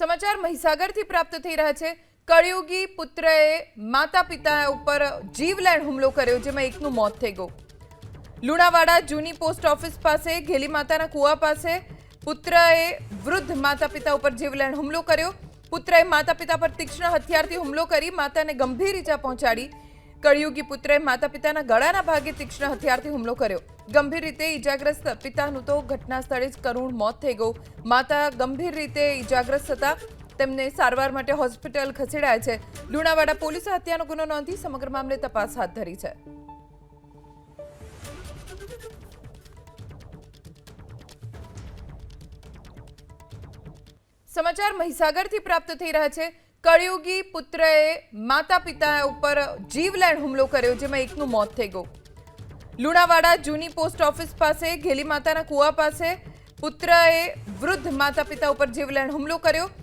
સમાચાર મહીસાગરથી પ્રાપ્ત થઈ રહ્યા છે. કળિયુગી પુત્રએ માતા પિતા ઉપર જીવલેણ હુમલો કર્યો, જેમાં એકનું મોત થઈ ગયું. લુણાવાડા જૂની પોસ્ટ ઓફિસ પાસે, ઘેલી માતાના કુવા પાસે, પુત્રએ વૃદ્ધ માતા પિતા ઉપર જીવલેણ હુમલો કર્યો. પુત્રએ માતા પિતા પર તીક્ષ્ણ હથિયારથી હુમલો કરી માતાને ગંભીર ઈજા પહોંચાડી. કળિયુગી પુત્રએ માતા પિતાના ગળાના ભાગે તીક્ષ્ણ હથિયારથી હુમલો કર્યો. ગંભીર રીતે ઈજાગ્રસ્ત પિતાનું તો ઘટના સ્થળે જ કરુણ મોત થઈ ગયું. માતા ગંભીર રીતે ઈજાગ્રસ્ત હતા તેમને સારવાર માટે હોસ્પિટલ ખસેડાયા છે. લુણાવાડા પોલીસે હત્યાનો ગુનો નોંધી સમગ્ર મામલે તપાસ હાથ ધરી છે. સમાચાર મહીસાગરથી પ્રાપ્ત થઈ રહ્યા છે. કળિયુગી પુત્રએ માતા પિતા ઉપર જીવલેણ હુમલો કર્યો, જેમાં એકનું મોત થઈ ગયું. લુણાવાડા જૂની પોસ્ટ ઓફિસ પાસે, ઘેલી માતાના કુવા પાસે પુત્રએ વૃદ્ધ માતા પિતા ઉપર જીવલેણ હુમલો કર્યો.